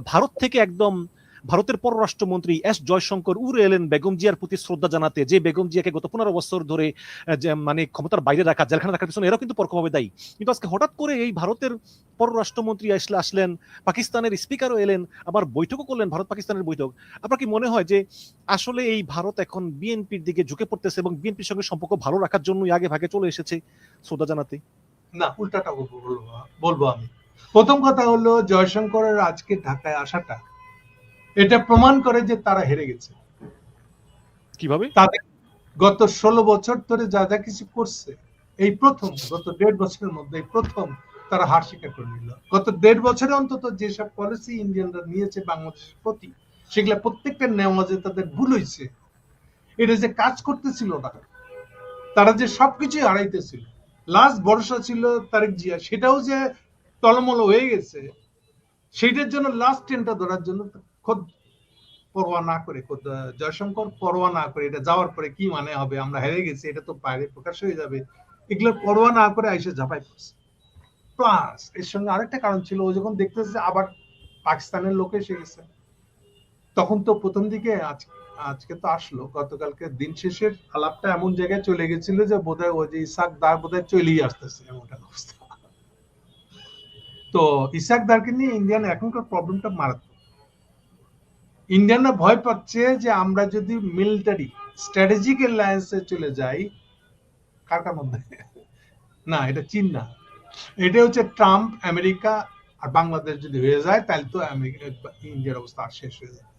ভারত থেকে একদম ভারতের পররাষ্ট্রমন্ত্রী এস জয়শঙ্কর উড়ে এলেন বেগম জিয়ার প্রতি শ্রদ্ধা জানাতে, যে বেগম জিয়াকে গত পনেরো বছর ধরে মানে ক্ষমতার বাইরে রাখা, জেলখানা রাখার পিছনে এরাও কিন্তু পরোক্ষভাবে দায়ী। কিন্তু আজকে হঠাৎ করে এই ভারতের পররাষ্ট্রমন্ত্রী আসলে, আসলেন, পাকিস্তানের স্পিকারও এলেন, আবার বৈঠকও করলেন ভারত পাকিস্তানের বৈঠক। আপনার কি মনে হয় যে আসলে এই ভারত এখন বিএনপির দিকে ঝুঁকে পড়তেছে এবং বিএনপির সঙ্গে সম্পর্ক ভালো রাখার জন্যই আগে ভাগে চলে এসেছে? শ্রদ্ধা জানাতে। না, উল্টাটা বলব আমি। প্রথম কথা হলো জয়শঙ্করের আজকে ঢাকায় আসাটা। এটা প্রমাণ করে যে তারা হেরে গেছে। কীভাবে? তাদের গত ষোলো বছর ধরে যা যা কিছু করছে এই প্রথম গত দেড় বছরের মধ্যে এই প্রথম তারা হার স্বীকার করে নিল। গত দেড় বছরে অন্তত যেসব পলিসি ইন্ডিয়ানরা নিয়েছে বাংলাদেশের প্রতি সেগুলা প্রত্যেকটা নেওয়া যে তাদের ভুল হয়েছে। এটা যে কাজ করতেছিল না তারা যে সবকিছু হারাইতেছিল। লাস্ট ভরসা ছিল তারেক জিয়া সেটাও যে টলমল হয়ে গেছে। সেটার জন্য লাস্ট ট্রেনটা ধরার জন্য খোদ পরোয়া না করে, খোদ জয়শঙ্কর পরোয়া না করে, এটা যাওয়ার পরে কি মানে হবে, আমরা হেরে গেছি, এটা তো বাইরে প্রকাশ হয়ে যাবে। এগুলো পরোয়া না করে আইসে ঝাঁপাই পড়ছে। প্লাস এর সঙ্গে আরেকটা কারণ ছিল, ও যখন দেখতেছে আবার পাকিস্তানের লোক এসে গেছে, তখন তো প্রথম দিকে আজ, আজকে তো আসলো, গতকালকে দিন শেষের আলাপটা এমন জায়গায় চলে গেছিল যে বোধহয় ও যে ইসাক দার বোধহয় চলেই আসতেছে এমন একটা অবস্থা। তো ইসাক দারকে নিয়ে ইন্ডিয়ান এখনকার প্রবলেমটা মারাত্মক। ইন্ডিয়ানরা ভয় পাচ্ছে যে আমরা যদি মিলিটারি স্ট্র্যাটেজিক অ্যালায়েন্সে চলে যাই, কার কার মধ্যে? না, এটা চীন না। এটা হচ্ছে ট্রাম্প, আমেরিকা আর বাংলাদেশ যদি হয়ে যায়, তাহলে তো ইন্ডিয়ার অবস্থা আর শেষ হয়ে যায়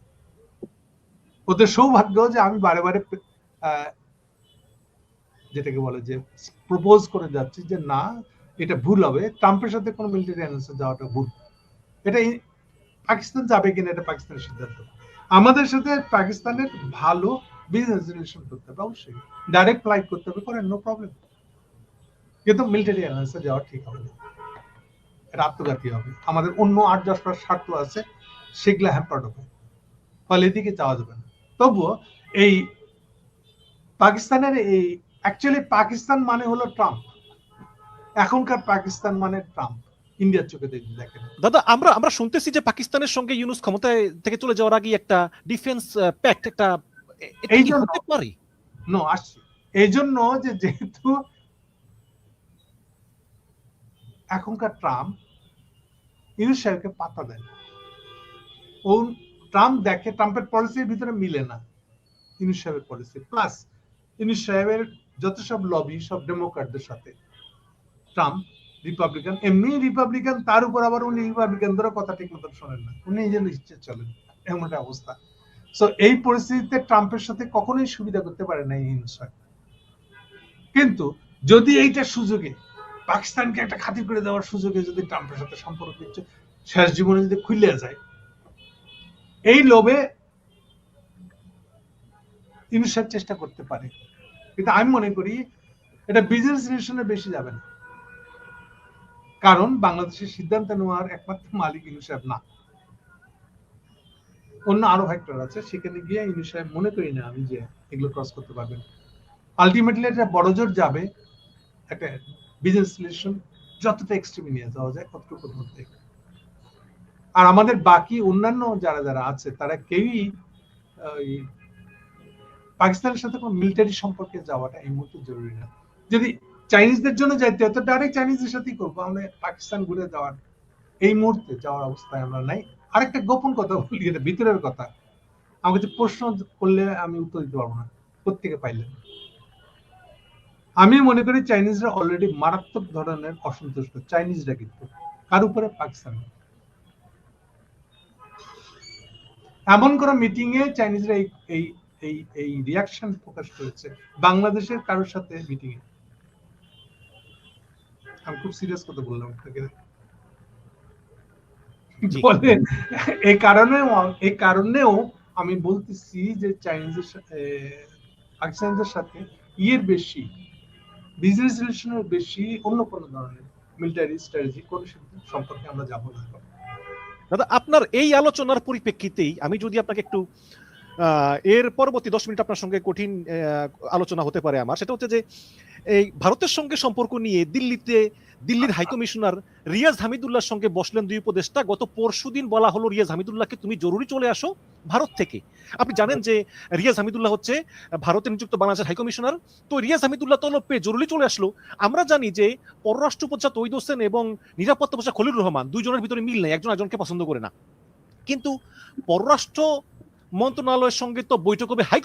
ওদের সৌভাগ্য যে আমি বারে বারে যেটাকে বলে যে প্রপোজ করে যাচ্ছি যে না এটা ভুল হবে। ট্রাম্পের সাথে কোনো মিলিটারি অ্যালায়েন্সে যাওয়াটা ভুল। এটা পাকিস্তান যাবে কিনা এটা পাকিস্তানের সিদ্ধান্ত। আমাদের সাথে পাকিস্তানের ভালো বিজনেস রিলেশন করতে হবে অবশ্যই। ডাইরেক্ট ফ্লাইট করতে হবে, করেন নো প্রবলেম কিন্তু মিলিটারি অ্যালায়েন্সে যাওয়া ঠিক হবে এটা আত্মঘাতী হবে। আমাদের অন্য আট দশটা স্বার্থ আছে, সেগুলা হ্যাম্পার্ড হবে। ফলে এদিকে যাওয়া যাবে না। তবুও এই পাকিস্তানের এই অ্যাকচুয়ালি পাকিস্তান মানে হলো ট্রাম্প। এখনকার পাকিস্তান মানে ট্রাম্প। ইন্ডিয়ার চোখে দেখেন। দাদা আমরা আমরা শুনতেছি যে পাকিস্তানের সঙ্গে ইউনুস ক্ষমতায় থেকে চলে যাওয়ার আগে একটা ডিফেন্স প্যাক্ট একটা এই জন্য- পারে? নো আসছে। এই জন্য যে যেহেতু এখনকার ট্রাম্প ইউনুস সাহেবকে পাত্তা দেয় না। ও ট্রাম্প দেখে ট্রাম্পের পলিসির ভিতরে মিলে না ইউনুস সাহেবের পলিসি প্লাস ইউনুস সাহেবের যত সব লবি সব ডেমোক্রেটদের সাথে ট্রাম্প রিপাবলিকান এমনি রিপাবলিকান তার উপর আবার উনি রিপাবলিকানদেরও কথা ঠিক মতো শোনেন না। উনি নিজের ইচ্ছে চলেন, এমন একটা অবস্থা। সো এই পরিস্থিতিতে ট্রাম্পের সাথে কখনোই সুবিধা করতে পারে না এই কিন্তু যদি এইটা সুযোগে, পাকিস্তানকে একটা খাতির করে দেওয়ার সুযোগে যদি ট্রাম্পের সাথে সম্পর্ক কিছু শেষ জীবনে যদি খুলে যায়, এই লোভে সাহেব চেষ্টা করতে পারে। কিন্তু আমি মনে করি, এটা বিজনেস রিলেশনে বেশি যাবে না। কারণ বাংলাদেশের সিদ্ধান্ত নেওয়ার একমাত্র মালিক ইউনুস সাহেব না। অন্য আরও ফ্যাক্টর আছে, সেখানে গিয়ে ইউনুস সাহেব মনে করি না আমি যে এগুলো ক্রস করতে পারবেন। আলটিমেটলি এটা বড় জোর যাবে একটা বিজনেস রিলেশন যতটা এক্সট্রিমে নিয়ে যাওয়া যায় কতটুকুর মধ্যে। আর আমাদের বাকি অন্যান্য যারা যারা আছে, তারা কেউই পাকিস্তানের সাথে কোনো মিলিটারি সম্পর্কে যাওয়াটা এই মুহূর্তে জরুরি না। যদি চাইনিজদের জন্য যাইতে হতো ডাইরেক্ট চাইনিজদের সাথেই করব। আমরা পাকিস্তান ঘুরে যাওয়ার এই মুহূর্তে যাওয়ার অবস্থায় আমরা নাই। আরেকটা গোপন কথা বলি, এটা ভিতরের কথা। আমাকে যে প্রশ্ন করলে আমি উত্তর দিতে পারব না, প্রত্যেকে পাইলেন। আমি মনে করি চাইনিজরা অলরেডি মারাত্মক ধরনের অসন্তুষ্ট। চাইনিজরা কিন্তু, কার উপরে? পাকিস্তান এমন কোন মিটিং এ চাইনিজরা এই এই এই রিয়াকশন প্রকাশ করেছে, বাংলাদেশের কারোর সাথে মিটিং এ আমি খুব সিরিয়াস কথা বললাম আপনাকে। বলে এই কারণেও এই কারণেও আমি বলতেছি যে চাইনিজের সাথে পাকিস্তানদের সাথে ইয়ের বেশি বিজনেস রিলেশনের বেশি অন্য কোনো ধরনের মিলিটারি স্ট্র্যাটেজি কোন সম্পর্কে আমরা যাব না। দাদা আপনার এই আলোচনার পরিপ্রেক্ষিতেই আমি যদি আপনাকে একটু এর পরবর্তী দশ মিনিট আপনার সঙ্গে কঠিন আলোচনা হতে পারে আমার। সেটা হচ্ছে যে, এই ভারতের সঙ্গে সম্পর্ক নিয়ে দিল্লিতে, দিল্লির হাইকমিশনার রিয়াজ হামিদুল্লাহর সঙ্গে বসলেন দুই উপদেষ্টা। গত পরশুদিন বলা হলো, রিয়াজ হামিদুল্লাহকে তুমি জরুরি চলে আসো ভারত থেকে। আপনি জানেন যে, রিয়াজ হামিদুল্লাহ হচ্ছে ভারতে নিযুক্ত বাংলাদেশের হাইকমিশনার তো রিয়াজ হামিদুল্লাহ তলব পেয়ে জরুরি চলে আসলো। আমরা জানি যে পররাষ্ট্র উপদেষ্টা তৈদ হোসেন এবং নিরাপত্তা উপদেষ্টা খলিলুর রহমান দুইজনের ভিতরে মিল নেই, একজন একজনকে পছন্দ করে না। কিন্তু পররাষ্ট্র মন্ত্রণালয়ের সঙ্গে তো বৈঠক হবে হাই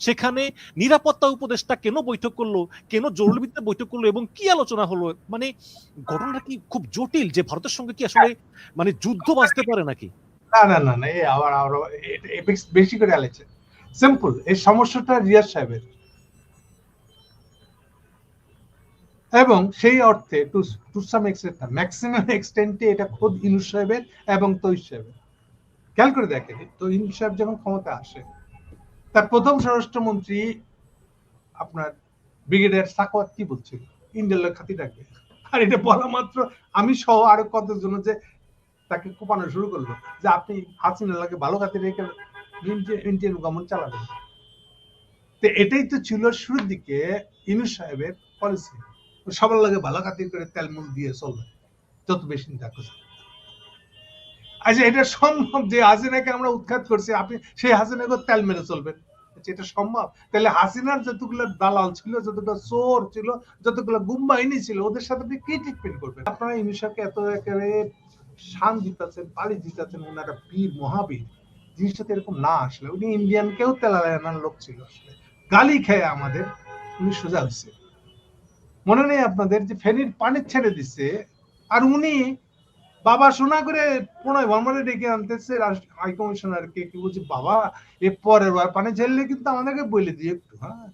সেখানে নিরাপত্তা উপদেষ্টা কেন বৈঠক করল, কেন জরুরি বৈঠক করল এবং কি আলোচনা হলো? মানে ঘটনাটা কি খুব জটিল যে ভারতের সঙ্গে কি আসলে মানে যুদ্ধ বাঁচতে পারে নাকি? না না না এই আবার বেশ- করে আলেছে সিম্পল এই সমস্যাটা রিয়াজ সাহেবের। এবং সেই অর্থে to to some extent maximum এক্সটেন্টে এটা খোদ ইনুস সাহেবের এবং তৈশ সাহেবের। খেয়াল করে দেখেন তো ইনুস সাহেব যখন ক্ষমতা আসে, তার প্রথম স্বরাষ্ট্রমন্ত্রী আপনার ব্রিগেডিয়ার সাকওয়াত কি বলছিল? ইন্ডিয়ার খাতি ডাকবে। আর এটা বলা মাত্র আমি সহ আরও কতজন যে তাকে কোপানো শুরু করল, যে আপনি হাসিনা লাগে ভালো খাতে রেখে ইন্ডিয়ান গভর্নমেন্ট চালাবেন। তো এটাই তো ছিল শুরুর দিকে ইনু সাহেবের পলিসি সবার লাগে ভালো খাতির করে তেলমুল দিয়ে চলবে, যত বেশি চিন্তা করছে আচ্ছা এটা সম্ভব যে হাসিনাকে আমরা উৎখাত করছি আপনি সেই হাসিনাকে তেল মেরে চলবেন? আচ্ছা, এটা সম্ভব? তাহলে হাসিনার যতগুলো দালাল ছিল যতগুলো চোর ছিল যতগুলো গুম বাহিনী ছিল ওদের সাথে আপনি কি ট্রিটমেন্ট করবেন? আপনারা ইনুসাকে এত একেবারে শান দিতেছেন পালি দিতেছেন ওনারা বীর মহাবীর। জিনিসটা তো এরকম না আসলে উনি ইন্ডিয়ান কেউ আনার লোক ছিল আসলে। গালি খেয়ে আমাদের উনি সোজা হয়েছে মনে নেই আপনাদের যে ফেনীর পানি ছেড়ে দিচ্ছে আর উনি বাবা শোনা করে প্রণয় বর্মারে ডেকে আনতেছে হাই কমিশনার কে কি বলছে বাবা এ পরের বার পানি ছেড়লে কিন্তু আমাদেরকে বলে দিয়ে একটু হ্যাঁ?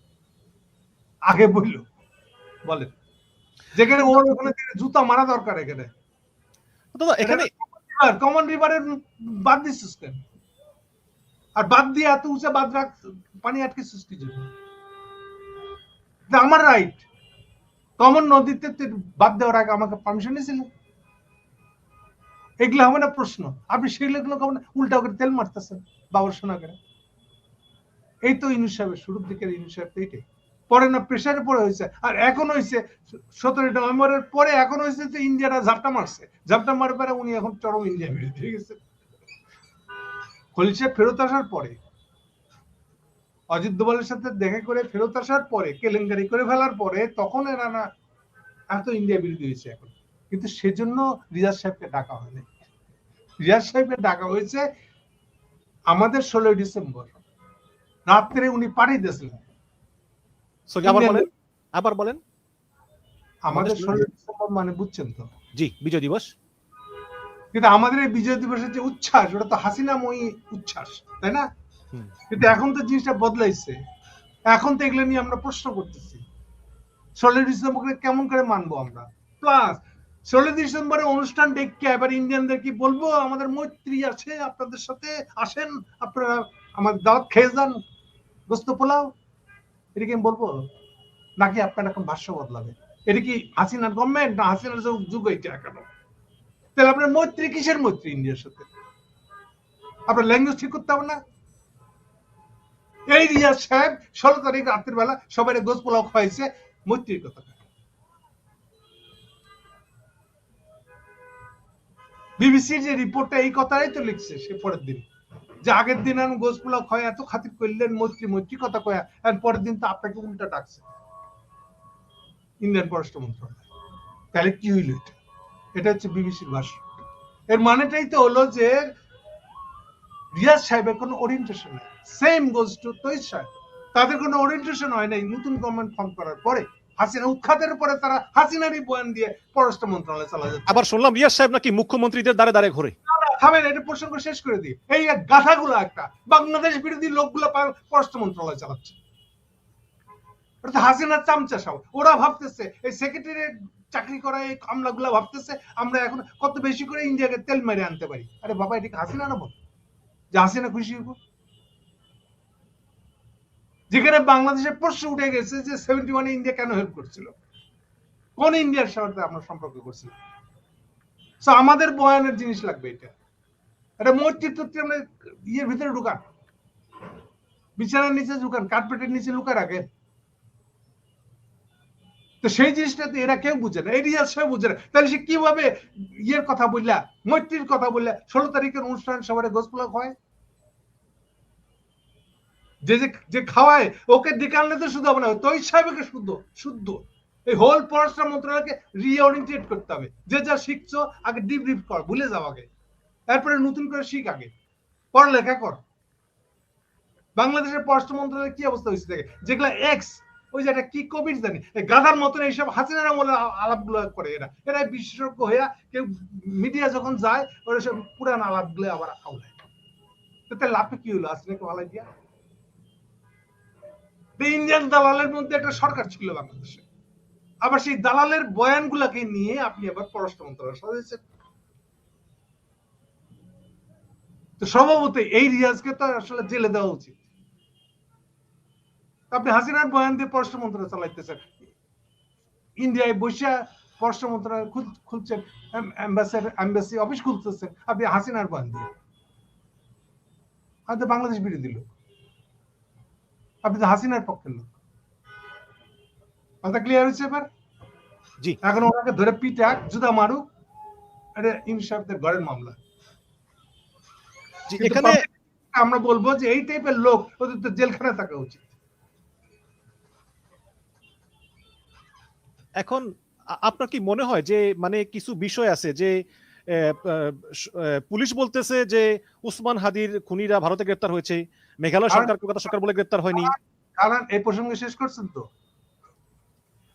আগে বলল বলেন যেখানে ওর ওখানে জুতা মারা দরকার এখানে। দাদা এখানে কমন রিভারের বাদ দিচ্ছিস কেন আর বাদ দিয়ে এত উঁচা বাদ রাখ পানি আটকে সৃষ্টি জন্য। আমার রাইট কমন নদীতে বাদ দেওয়ার আগে আমাকে পারমিশন নিয়েছিল এগুলো হবে না প্রশ্ন। আপনি সেগুলো হবে না উল্টা করে তেল মারতেছেন বাবার শোনা করে। এই তো ইনু সাহেবের শুরুর দিকের ইনু সাহেব এইটাই পরে না প্রেশারে পরে হয়েছে। আর এখন হয়েছে, সতেরোই নভেম্বরের পরে এখন হয়েছে যে ইন্ডিয়ারা ঝাপটা মারছে। ঝাপটা মারার পরে উনি এখন চরম ইন্ডিয়া বিরোধী হয়ে গেছে। খলিল ফেরত আসার পরে, অজিত দোভালের সাথে দেখা করে ফেরত আসার পরে, কেলেঙ্কারি করে ফেলার পরে, তখন এরা না এত ইন্ডিয়া বিরোধী হয়েছে এখন। কিন্তু সেজন্য রিয়াজ সাহেবকে ডাকা হয়নি। রিয়াজ সাহেবকে ডাকা হয়েছে আমাদের ষোলোই ডিসেম্বর। রাত্রে উনি পাঠিয়ে দিয়েছিলেন। আবার বলেন? আবার বলেন? আমাদের আমাদের ষোলোই ডিসেম্বর মানে বুঝছেন তো? জি বিজয় দিবস। কিন্তু আমাদের এই বিজয় দিবসের যে উচ্ছ্বাস ওটা তো হাসিনাময়ী উচ্ছ্বাস তাই না? কিন্তু এখন তো জিনিসটা বদলাইছে। এখন তো এগুলো নিয়ে আমরা প্রশ্ন করতেছি। ষোলোই ডিসেম্বরকে কেমন করে মানবো আমরা? প্লাস ষোলোই ডিসেম্বরে অনুষ্ঠান ডেকে এবার ইন্ডিয়ানদের কি বলব? আমাদের মৈত্রী আছে আপনাদের সাথে? আসেন আপনারা আমার দাওয়াত খেয়ে যান। গোস্ত পোলাও। এটা কি বলব? নাকি আপনার এখন ভাষ্য বদলাবে? এটা কি হাসিনার গভর্নমেন্ট না হাসিনার যুগ এটা এখন? তাহলে আপনার মৈত্রী কিসের মৈত্রী ইন্ডিয়ার সাথে? আপনার ল্যাঙ্গুয়েজ ঠিক করতে হবে না? এই রিয়াজ সাহেব, ষোলো তারিখ রাত্রির বেলা সবাই গোস পোলাও খাওয়াইছে। মৈত্রীর কথা। বিবিসির যে রিপোর্টটা এই কথাই তো লিখছে সে পরের দিন। যে আগের দিন আমি গোস পোলাও খাওয়া এত খাতির করলেন মৈত্রী মৈত্রী কথা কয়া, আর পরের দিন তো আপনাকে উল্টা ডাকছে। ইন্ডিয়ান পররাষ্ট্র মন্ত্রণালয়। তাহলে কি হইল এটা? এটা হচ্ছে বিবিসির ভাষ্য। এর মানেটাই তো হলো যে রিয়াজ সাহেবের কোনো ওরিয়েন্টেশন নেই। সেম গোজ টু তৈজ সাহেব। তাদের কোনো ওরিয়েন্টেশন হয় নাই, নতুন গভর্নমেন্ট ফর্ম করার পরে। হাসিনা উৎখাতের পরে তারা হাসিনারই বয়ান দিয়ে পররাষ্ট্র মন্ত্রণালয় চালা যাচ্ছে আবার শুনলাম রিয়াজ সাহেব নাকি মুখ্যমন্ত্রীদের দ্বারে দ্বারে ঘোরে। থামেন এটা প্রসঙ্গ শেষ করে দিই। এই গাথাগুলো একটা বাংলাদেশ বিরোধী লোকগুলো পররাষ্ট্র মন্ত্রণালয় চালাচ্ছে। হাসিনার চামচা সব। ওরা ভাবতেছে এই সেক্রেটারি চাকরি করা এই কামলাগুলা ভাবতেছে আমরা এখন কত বেশি করে ইন্ডিয়াকে তেল মেরে আনতে পারি। আরে বাবা এটাকে হাসিনা না বল? যে হাসিনা খুশি হইব? যেখানে বাংলাদেশের প্রশ্ন উঠে গেছে যে সেভেন্টি ওয়ানে ইন্ডিয়া কেন হেল্প করছিল? কোন ইন্ডিয়ার সাথে আমরা সম্পর্ক করছিলাম So, আমাদের বয়ানের জিনিস লাগবে এটা। এটা মৈত্রী তৈত্রী আমরা ইয়ের ভিতরে ঢুকান। বিছানার নিচে লুকান কার্পেটের নিচে লুকা রাখেন। তো সেই জিনিসটা তো এরা কেউ বুঝে না এরিয়া সে বুঝে না। তাহলে সে কীভাবে ইয়ের কথা বললা, মৈত্রীর কথা বললা? ষোলো তারিখের অনুষ্ঠান সবার গোসপুলা হয়। যে যে খাওয়ায়, ওকে ডেকে আনলে তো শুধু হবে না তৈ সাহেবকে শুদ্ধ শুদ্ধ। এই হোল পররাষ্ট্র মন্ত্রণালয়কে রিওরিয়েন্টেট করতে হবে। যে যা শিখছো, আগে ডিব্রিফ কর, ভুলে যাও আগে। তারপরে নতুন করে শিখ আগে। পড়ালেখা কর। বাংলাদেশের পররাষ্ট্র মন্ত্রণালয়ের কি অবস্থা হয়েছে দেখে? যেগুলো এক্স ওই যে একটা কি কোভিড জানি গাধার মতন এইসব হাসিনার আমলে আলাপগুলো করে এরা। এরা বিশেষজ্ঞ হইয়া কেউ মিডিয়া যখন যায়, ওরা সব পুরান আলাপগুলো আবার আউলায় তাতে লাভে কি হলো? হাসিনাকে ভালাই দিয়া? ইন্ডিয়ান দালালের মধ্যে একটা সরকার ছিল বাংলাদেশে। আবার সেই দালালের বয়ানগুলাকে নিয়ে আপনি আবার পররাষ্ট্র মন্ত্রণালয় সাজাইছেন। তো সম্ভবত এই রিয়াজকে তো আসলে জেলে দেওয়া উচিত। আপনি হাসিনার বয়ান দিয়ে পররাষ্ট্র মন্ত্রণালয় চালাইতেছেন। ইন্ডিয়ায় বসে পররাষ্ট্র মন্ত্রণালয় খুল- খুলছেন এম্বাসি অফিস খুলতেছেন, আপনি হাসিনার বয়ান দিয়ে। হয়তো বাংলাদেশ বিরোধী লোক। আপনি তো হাসিনার পক্ষের লোক। কথা ক্লিয়ার হচ্ছে এবার? জি। এখন ওনাকে ধরে পিটাক জুতা মারুক এটা ইনসাফদের ঘরের মামলা। এখানে আমরা বলব যে এই টাইপের লোক ওদের তো জেলখানায় থাকা উচিত। এখন আপনার কি মনে হয় যে মানে কিছু বিষয় আছে যে পুলিশ বলতেছে যে উসমান হাদির খুনিরা ভারতে গ্রেপ্তার হয়েছে। মেঘালয় সরকার কলকাতা সরকার বলে গ্রেপ্তার হয়নি। এই প্রসঙ্গে শেষ করছেন তো?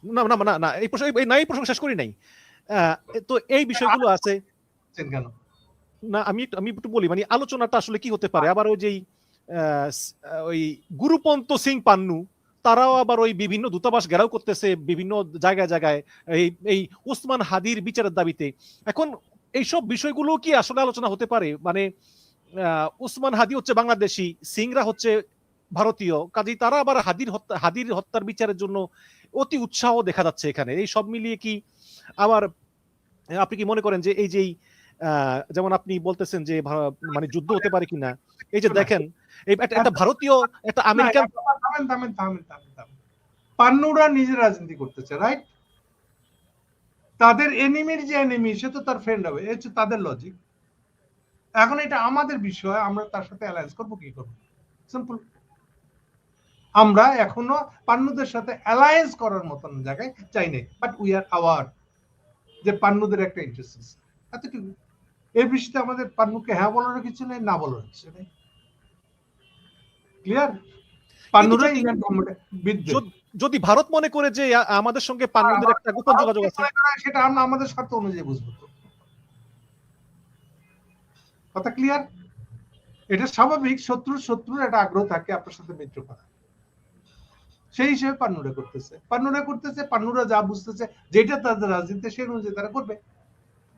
না না না না এই প্রসঙ্গ না এই প্রসঙ্গ শেষ করি নাই। তো এই বিষয়গুলো আছে। কেন? না আমি আমি একটু বলি মানে আলোচনাটা আসলে কি হতে পারে? আবার ওই যেই আহ, ওই গুরুপন্ত সিং পান্নু তারাও আবার ওই বিভিন্ন দূতাবাস ঘেরাও করতেছে বিভিন্ন জায়গায় জায়গায়। এই এই ওসমান হাদির বিচারের দাবিতে। এখন এইসব বিষয়গুলো কি আসলে আলোচনা হতে পারে? মানে আহ, ওসমান হাদি হচ্ছে বাংলাদেশি সিংরা হচ্ছে ভারতীয় কাজেই তারা আবার হাদির হত্যা হাদির হত্যার বিচারের জন্য অতি উৎসাহ দেখা যাচ্ছে এখানে। এই সব মিলিয়ে কি আবার আপনি কি মনে করেন যে এই যেই আহ, যেমন আপনি বলতেছেন যে মানে যুদ্ধ হতে পারে কিনা? এই যে দেখেন এই একটা- ভারতীয় একটা আমেরিকান পান্নুরা নিজে রাজনীতি করতেছে রাইট তাদের এনিমির যে এনিমি সে তো তার ফ্রেন্ড হবে এই হচ্ছে তাদের লজিক এখন এটা আমাদের বিষয় আমরা তার সাথে অ্যালায়েন্স করব কি করব? সিম্পল আমরা এখনও পান্নুদের সাথে অ্যালায়েন্স করার মতন জায়গায় চাই নাই বাট উই আর আওয়ার যে পান্নুদের একটা ইন্টারেস্ট আছে। এতটুকু এর বিষয়তে আমাদের পান্নুকে হ্যাঁ বলার কিছু নেই না বলার কিছু নেই। ক্লিয়ার পান্নুরা ইন্ডিয়ান গভর্নমেন্টের বিদ্যুৎ যদি- ভারত মনে করে যে আমাদের সঙ্গে পান্ডুদের একটা গোপন যোগাযোগ আছে সেটা আমরা আমাদের স্বার্থ অনুযায়ী বুঝব কথা ক্লিয়ার এটা স্বাভাবিক শত্রুর শত্রুর একটা আগ্রহ থাকে আপনার সাথে মিত্র করা। সেই হিসেবে পান্নুরা করতেছে। পান্নুরা করতেছে পান্নুরা যা বুঝতেছে যেটা তাদের রাজনীতি সেই অনুযায়ী তারা করবে।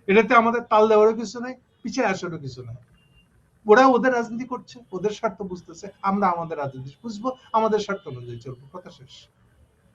এটাতে আমাদের তাল দেওয়ারও কিছু নাই পিছিয়ে আসারও কিছু নাই। ওরা ওদের রাজনীতি করছে ওদের স্বার্থ বুঝতেছে আমরা আমাদের রাজনীতি বুঝব আমাদের স্বার্থ অনুযায়ী চলবো। কথা শেষ।